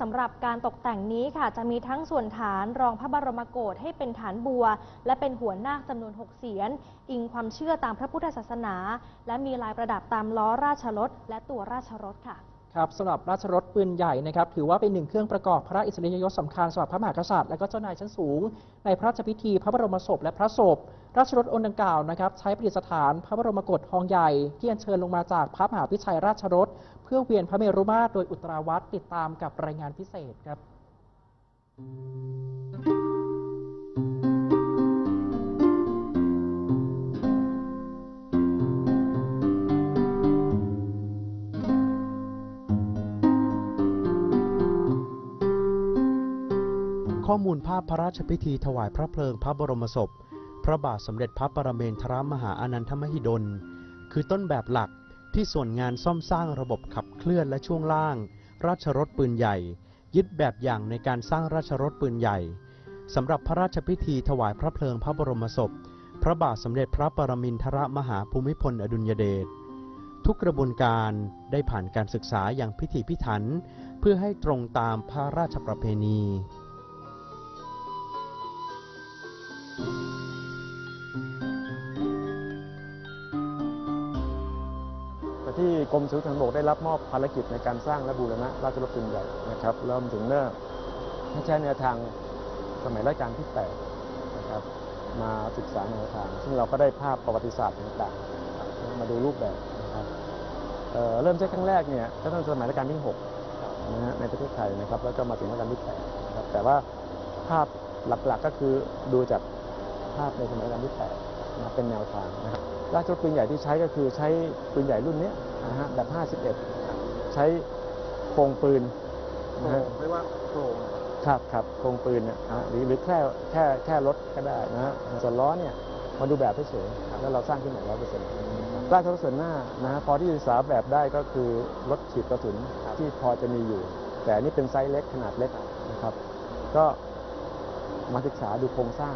สำหรับการตกแต่งนี้ค่ะจะมีทั้งส่วนฐานรองพระบรมโกศให้เป็นฐานบัว และเป็นหัวนาคจำนวน 6 เสียน อิงความเชื่อตามพระพุทธศาสนา และมีลายประดับตามล้อราชรถและตัวราชรถค่ะครับสำหรับราชรถปืนใหญ่นะครับถือว่าเป็นหนึ่งเครื่องประกอบพระอิสริยยศสำคัญสำหรับพระมหากษัตริย์และก็เจ้านายชั้นสูง ในพระราชพิธีพระบรมศพและพระศพ ราชรถองค์ดังกล่าวนะครับใช้ประดิษฐานพระบรมโกศทองใหญ่ที่อัญเชิญลงมาจากพระมหาพิชัยราชรถ เพื่อเวียนพระเมรุมาตรโดยอุตราวัตรติดตามกับรายงานพิเศษครับ ข้อมูลภาพพระราชพิธีถวายพระเพลิงพระบรมศพ พระบาทสมเด็จพระปรเมนทรมหาอานันทมหิดล คือต้นแบบหลัก ที่ส่วนงานซ่อมสร้างระบบขับเคลื่อนและช่วงล่าง ราชรถปืนใหญ่ ยึดแบบอย่างในการสร้างราชรถปืนใหญ่สำหรับพระราชพิธีถวายพระเพลิงพระบรมศพ พระบาทสมเด็จพระปรมินทรมหาภูมิพลอดุลยเดชทุกกระบวนการได้ผ่านการศึกษาอย่างพิถีพิถัน เพื่อให้ตรงตามพระราชประเพณี ที่กรมสุทางบกได้รับมอบภารกิจในการสร้างและบูรณะราชรถปืนใหญ่นะครับเริ่มถึงเมื่อให้ใช้แนวทางสมัยรัชกาลที่8นะครับมาศึกษาแนวทาง ซึ่งเราก็ได้ภาพประวัติศาสตร์ต่างๆ มาดูรูปแบบนะครับเอ่อเริ่มใช้ครั้งแรกเนี่ยก็ตั้งสมัยรัชกาลที่6นะฮะในประเทศไทยนะครับแล้วก็มาถึงรัชกาลที่8นะครับแต่ว่าภาพหลักๆก็คือดูจากภาพในสมัยรัชกาลที่8 นะเป็นแนวทางนะครับราชรถปืนใหญ่ที่ใช้ก็คือใช้ปืนใหญ่รุ่นเนี้ยนะฮะแบบ 51 ใช้โครงปืนนะฮะไม่ว่าโครงครับครับโครงปืนเนี่ยนะฮะหรือหรือแค่แค่แค่รถก็ได้นะฮะส่วนล้อเนี่ยมาดูแบบเฉยๆแล้วเราสร้างขึ้นมาร้อยเปอร์เซ็นต์ราชรถส่วนหน้านะฮะพอที่จะศึกษาแบบได้ก็คือรถฉีดกระสุนที่พอจะมีอยู่ แต่อันนี่เป็นไซส์เล็กขนาดเล็กนะครับ ก็มาศึกษาดูโครงสร้าง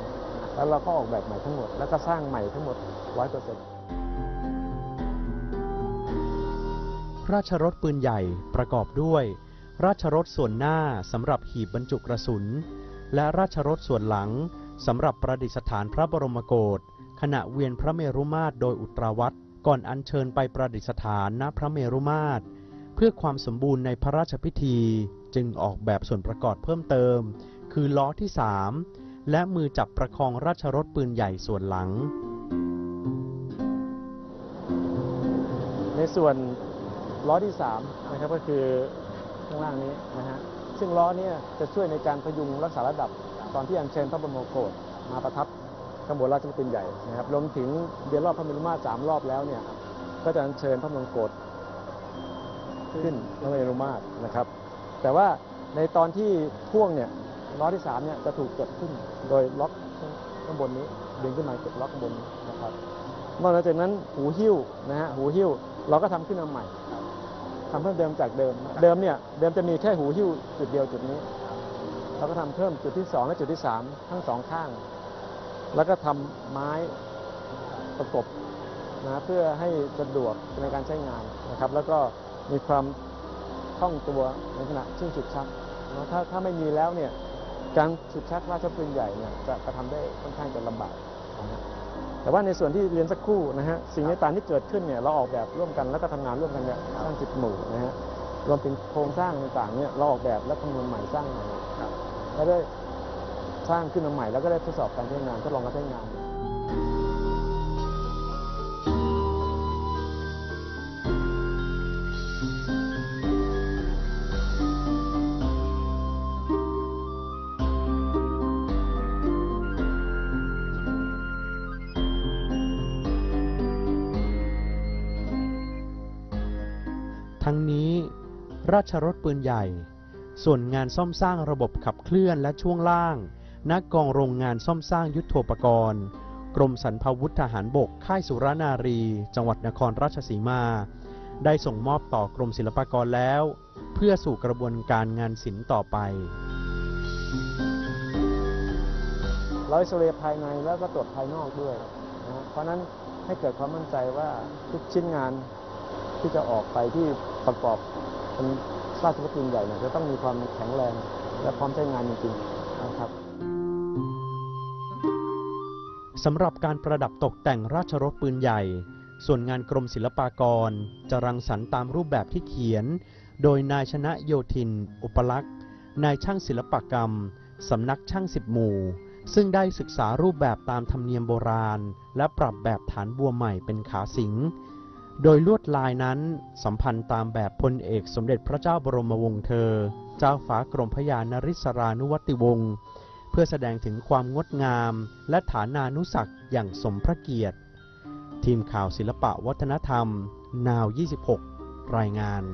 แล้วเราก็ออกแบบใหม่ทั้งหมด แล้วก็สร้างใหม่ทั้งหมดร้อยเปอร์เซ็นต์ราชรถปืนใหญ่ประกอบด้วย ราชรถส่วนหน้าสำหรับหีบบรรจุกระสุน และราชรถส่วนหลังสำหรับประดิษฐานพระบรมโกศขณะเวียนพระเมรุมาตรโดยอุตราวัตรก่อนอัญเชิญไปประดิษฐานณพระเมรุมาตร เพื่อความสมบูรณ์ในพระราชพิธีจึงออกแบบส่วนประกอบเพิ่มเติม คือล้อที่ 3 และมือจับประคองราชรถปืนใหญ่ส่วนหลัง ในส่วนล้อที่3นะครับก็คือข้างล่างนี้นะฮะซึ่งล้อเนี้จะช่วยในการพยุงรักษาระดับตอนที่อัญเชิญพระบรมโกศมาประทับข้างบนราชรถปืนใหญ่นะครับรวมถึงเดียนรอบพระเมรุมาตรสามรอบแล้วเนี่ยก็จะอัญเชิญพระบรมโกศขึ้นพระเมรุมาตรนะครับ แต่ว่าในตอนที่พ่วงเนี่ย ล้อที่3เนี่ยจะถูกเกดขึ้นโดยล็อกข้างบนนี้ ดึงขึ้นมาเกดล็อกข้างบนนะครับนอกจากนั้นหูหิ้วนะฮะหูหิ้วเราก็ทำขึ้นมาใหม่ทำเพิ่มเติมจากเดิม เดิมเนี่ยเดิมจะมีแค่หูหิ้วจุดเดียวจุดนี้เราก็ทำเพิ่มจุดที่ 2 และจุดที่ 3 ทั้งสองข้าง แล้วก็ทำไม้ประกบนะเพื่อให้สะดวกในการใช้งานนะครับ แล้วก็มีความคล่องตัวในขณะช่วงฉุดชักนะถ้าถ้าไม่มีแล้วเนี่ย การฉุดชักราชปืนใหญ่เนี่ยจะกระทำได้ค่อนข้างจะลำบากนะฮะแต่ว่าในส่วนที่เรียนสักครู่นะฮะสิ่งต่างๆที่เกิดขึ้นเนี่ยเราออกแบบร่วมกันแล้วก็ทำงานร่วมกันเนี่ยสร้างจิตหมู่นะฮะรวมถึงโครงสร้างต่างๆเนี่ยเราออกแบบและคำนวณใหม่สร้างใหม่แล้วได้สร้างขึ้นมาใหม่แล้วก็ได้ทดสอบการใช้งานทดลองการใช้งาน ทั้งนี้ ราชรถปืนใหญ่ ส่วนงานซ่อมสร้างระบบขับเคลื่อนและช่วงล่างณกกองโรงงานซ่อมสร้างยุทโธปกรณ์ กรมสรรพาวุธทหารบก ค่ายสุรนารี จังหวัดนครราชสีมา ได้ส่งมอบต่อกรมศิลปากรแล้ว เพื่อสู่กระบวนการงานศิลป์ต่อไปเราอ็กซเรภายในแล้วก็ตรวจภายนอกด้วยนะเพราะนั้นให้เกิดความมั่นใจว่าทุกชิ้นงาน ที่จะออกไปที่ประกอบเป็นราชรถปืนใหญ่เนี่ยจะต้องมีความแข็งแรงและพร้อมใช้งานจริงๆนะครับสำหรับการประดับตกแต่งราชรถปืนใหญ่ ส่วนงานกรมศิลปากร จะรังสรรค์ตามรูปแบบที่เขียน โดยนายชนะโยธิน อุปลักษณ์นายช่างศิลปกรรม สำนักช่างสิบหมู่ ซึ่งได้ศึกษารูปแบบตามธรรมเนียมโบราณ และปรับแบบฐานบัวใหม่เป็นขาสิง โดยลวดลายนั้นสัมพันธ์ตามแบบพลเอกสมเด็จพระเจ้าบรมวงศ์เธอ เจ้าฟ้ากรมพระยานริศรานุวัติวงศ์เพื่อแสดงถึงความงดงามและฐานานุศักษ์อย่างสมพระเกียรติ ทีมข่าวศิลปะวัฒนธรรม นาว 26 รายงาน